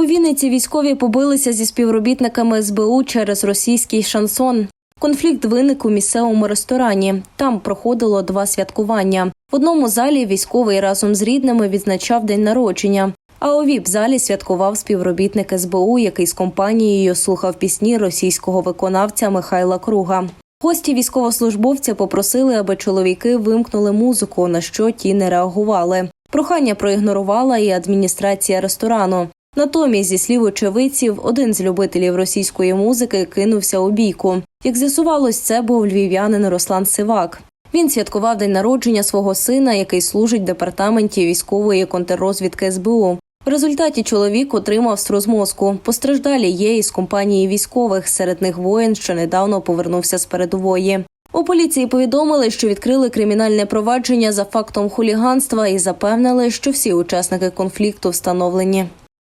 У Вінниці військові побилися зі співробітниками СБУ через російський шансон. Конфлікт виник у місцевому ресторані. Там проходило два святкування. В одному залі військовий разом з рідними відзначав день народження. А у віп-залі святкував співробітник СБУ, який з компанією слухав пісні російського виконавця Михайла Круга. Гості військовослужбовця попросили, аби чоловіки вимкнули музику, на що ті не реагували. Прохання проігнорувала і адміністрація ресторану. Натомість, зі слів очевидців, один з любителів російської музики кинувся у бійку. Як з'ясувалось, це був львів'янин Руслан Сивак. Він святкував день народження свого сина, який служить в департаменті військової контррозвідки СБУ. В результаті чоловік отримав струс мозку. Постраждалі є із компанії військових. Серед них воїн, що недавно повернувся з передової. У поліції повідомили, що відкрили кримінальне провадження за фактом хуліганства і запевнили, що всі учасники конфлікту встановлені.